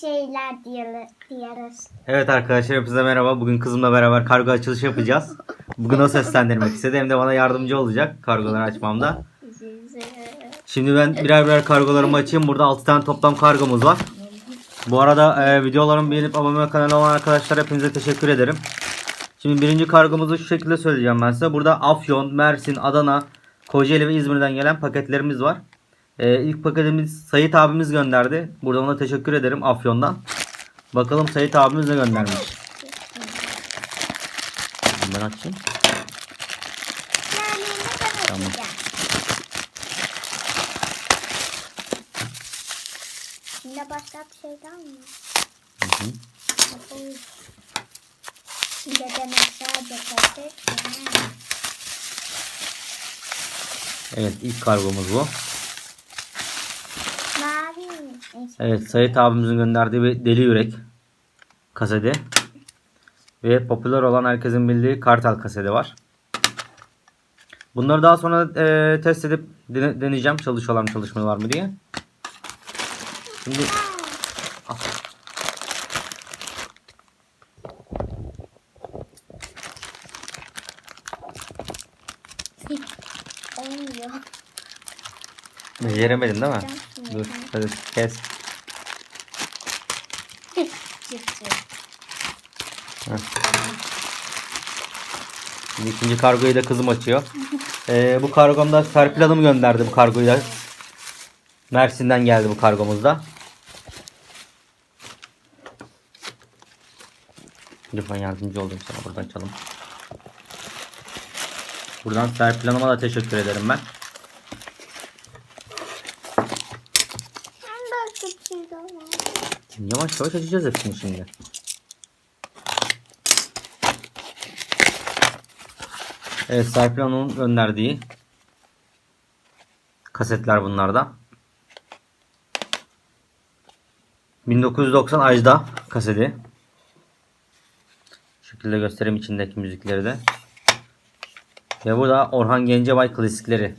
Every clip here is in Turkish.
şeyler diyoruz. Evet arkadaşlar hepinize merhaba. Bugün kızımla beraber kargo açılışı yapacağız. Bugün o seslendirmek istedi. Hem de bana yardımcı olacak kargoları açmamda. Şimdi ben birer birer kargolarımı açayım. Burada 6 tane toplam kargomuz var. Bu arada e, videolarımı beğenip abone kanalı olan arkadaşlar hepinize teşekkür ederim. Şimdi birinci kargomuzu şu şekilde söyleyeceğim ben size. Burada Afyon, Mersin, Adana, Kocaeli ve İzmir'den gelen paketlerimiz var. E, ilk paketimiz Sayit abimiz gönderdi. Burada ona teşekkür ederim Afyon'dan. Bakalım Sayit abimiz ne göndermiş. Ben açayım. Tamam. Şimdi başka bir şey daha mı? Hı hı. Şimdi demek sadece. Evet ilk kargomuz bu. Evet Sayit abimizin gönderdiği bir deli yürek kaseti. Ve popüler olan herkesin bildiği kartal kaseti var. Bunları daha sonra e, test edip dene- deneyeceğim çalışıyorlar mı çalışmıyorlar mı diye. Şimdi Ah. Olmuyor. beceremedin değil mi? Dur hadi kes. Şimdi ikinci kargoyu da kızım açıyor. Ee, bu kargomda Serpil Hanım gönderdi bu kargoyu da. Mersin'den geldi bu kargomuzda. Lütfen yardımcı olayım sana buradan açalım. Buradan Serpil Hanım'a da teşekkür ederim. Ben başka bir şey daha var. Yavaş yavaş açacağız hepsini şimdi. Evet Hanım'ın gönderdiği kasetler bunlarda. 1990 Ajda kaseti. Şu şekilde göstereyim içindeki müzikleri de. Ve bu da Orhan Gencebay klasikleri.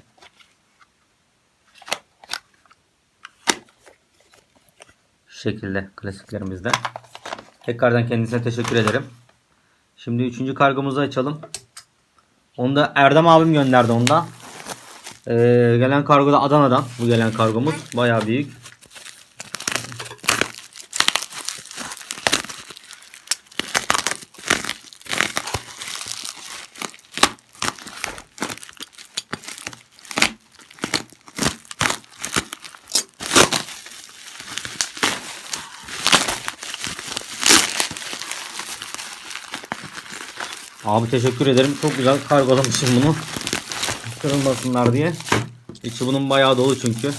Şekilde klasiklerimizde. Tekrardan kendisine teşekkür ederim. Şimdi üçüncü kargomuzu açalım. Onu da Erdem abim gönderdi onda. Ee, gelen kargo da Adana'dan. Bu gelen kargomuz bayağı büyük. Abi teşekkür ederim. Çok güzel kargolamışım bunu. Kırılmasınlar diye. İçi bunun bayağı dolu çünkü.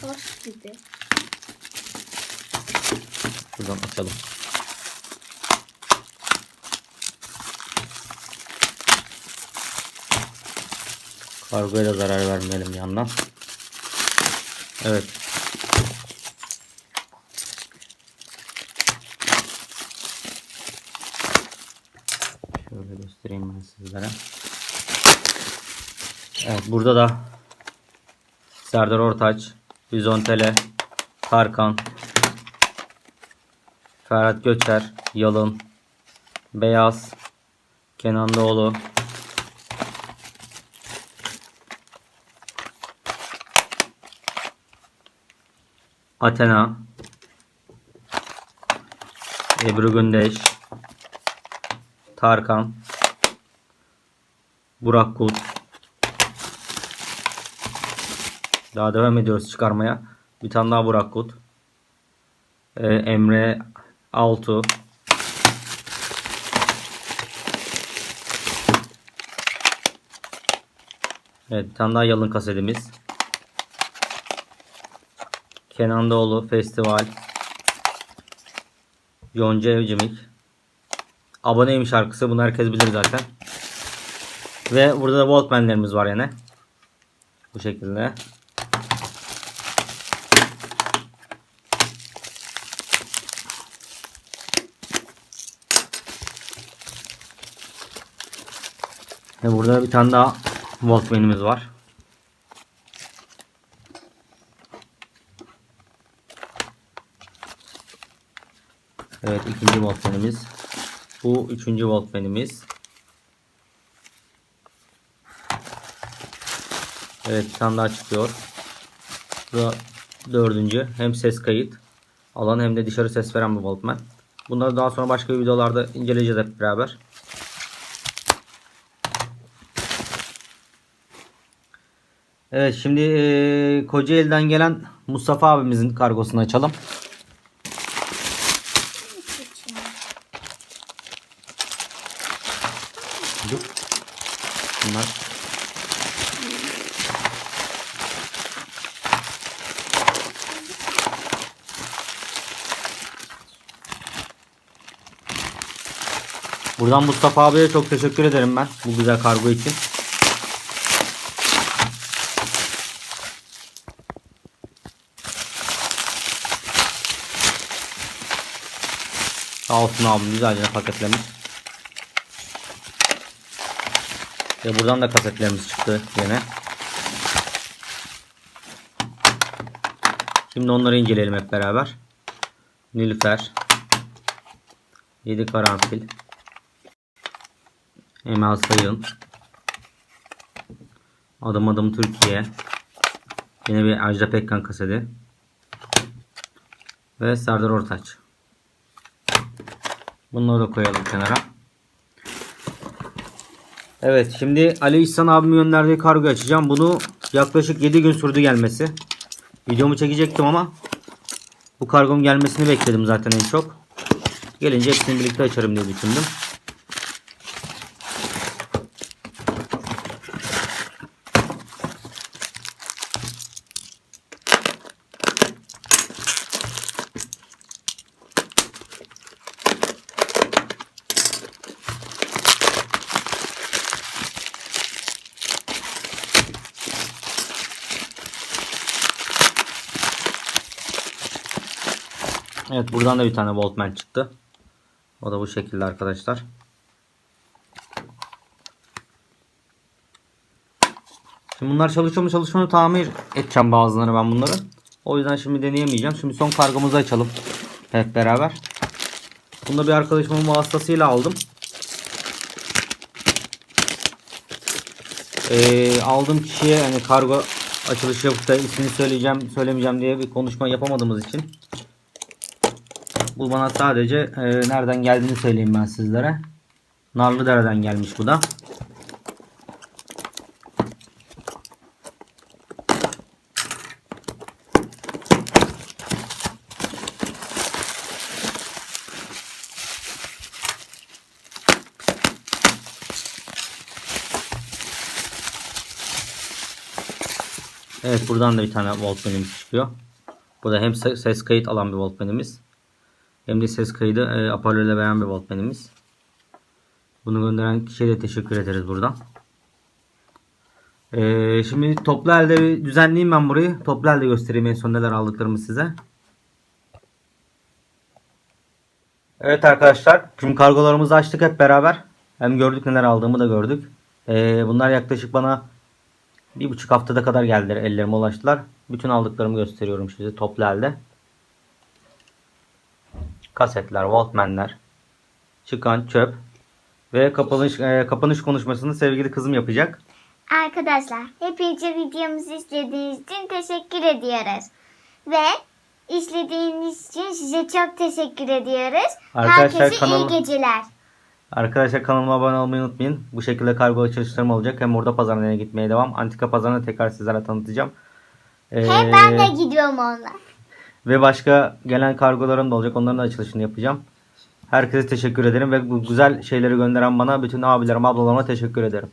Toş gibi. Şuradan açalım. Kargoya da zarar vermeyelim yandan. Evet. Şöyle göstereyim ben sizlere. Evet burada da Serdar Ortaç, Bizontele, Tarkan, Ferhat Göçer, Yalın, Beyaz, Kenan Doğulu, Athena, Ebru Gündeş, Tarkan, Burak Kut. Daha devam ediyoruz çıkarmaya. Bir tane daha Burak Kut. Ee, Emre Altu. Evet bir tane daha yalın kasetimiz. Kenan Doğulu Festival. Yonca Evcimik. Aboneyim şarkısı. Bunu herkes bilir zaten. Ve burada da Walkman'lerimiz var yani. Bu şekilde. Ve burada bir tane daha Walkman'imiz var. Evet ikinci Walkman'imiz. Bu üçüncü Walkman'imiz. Evet bir tane daha çıkıyor. Bu da dördüncü. Hem ses kayıt alan hem de dışarı ses veren bir Walkman. Bunları daha sonra başka videolarda inceleyeceğiz hep beraber. Evet şimdi eee Kocaeli'den gelen Mustafa abimizin kargosunu açalım. Bunlar Buradan Mustafa abiye çok teşekkür ederim ben bu güzel kargo için. Sağ olsun abim güzelce paketlemiş. Ve buradan da kasetlerimiz çıktı yine. Şimdi onları inceleyelim hep beraber. Nilüfer. 7 karanfil. Emel Sayın. Adım adım Türkiye. Yine bir Ajda Pekkan kaseti. Ve Serdar Ortaç. Bunları da koyalım kenara. Evet şimdi Ali İhsan abim gönderdiği kargo açacağım. Bunu yaklaşık 7 gün sürdü gelmesi. Videomu çekecektim ama bu kargonun gelmesini bekledim zaten en çok. Gelince hepsini birlikte açarım diye düşündüm. Evet buradan da bir tane Walkman çıktı. O da bu şekilde arkadaşlar. Şimdi bunlar çalışıyor mu çalışmıyor mu tamir edeceğim bazılarını ben bunları. O yüzden şimdi deneyemeyeceğim. Şimdi son kargomuzu açalım. Hep beraber. Bunu da bir arkadaşımın vasıtasıyla aldım. Ee, aldığım kişiye hani kargo açılışı yapıp da ismini söyleyeceğim söylemeyeceğim diye bir konuşma yapamadığımız için bu bana sadece e, nereden geldiğini söyleyeyim ben sizlere. Narlıdere'den gelmiş bu da. Evet buradan da bir tane Walkman'imiz çıkıyor. Bu da hem se- ses kayıt alan bir Walkman'imiz. Hem de ses kaydı e, aparatörle veren bir Walkman'imiz. Bunu gönderen kişiye de teşekkür ederiz buradan. E, şimdi toplu elde düzenleyeyim ben burayı. Toplu elde göstereyim en son neler aldıklarımı size. Evet arkadaşlar. Şimdi kargolarımızı açtık hep beraber. Hem gördük neler aldığımı da gördük. E, bunlar yaklaşık bana bir buçuk haftada kadar geldiler. Ellerime ulaştılar. Bütün aldıklarımı gösteriyorum size toplu elde kasetler, Walkman'ler, çıkan çöp ve kapanış e, kapanış konuşmasını sevgili kızım yapacak. Arkadaşlar hepinize videomuzu izlediğiniz için teşekkür ediyoruz. Ve izlediğiniz için size çok teşekkür ediyoruz. Arkadaşlar, Herkese kanal- iyi geceler. Arkadaşlar kanalıma abone olmayı unutmayın. Bu şekilde kargo açılışlarım olacak. Hem orada pazarına gitmeye devam. Antika pazarını tekrar sizlere tanıtacağım. Ee, He ben de gidiyorum onunla. Ve başka gelen kargolarım da olacak. Onların da açılışını yapacağım. Herkese teşekkür ederim ve bu güzel şeyleri gönderen bana bütün abilerim, ablalarıma teşekkür ederim.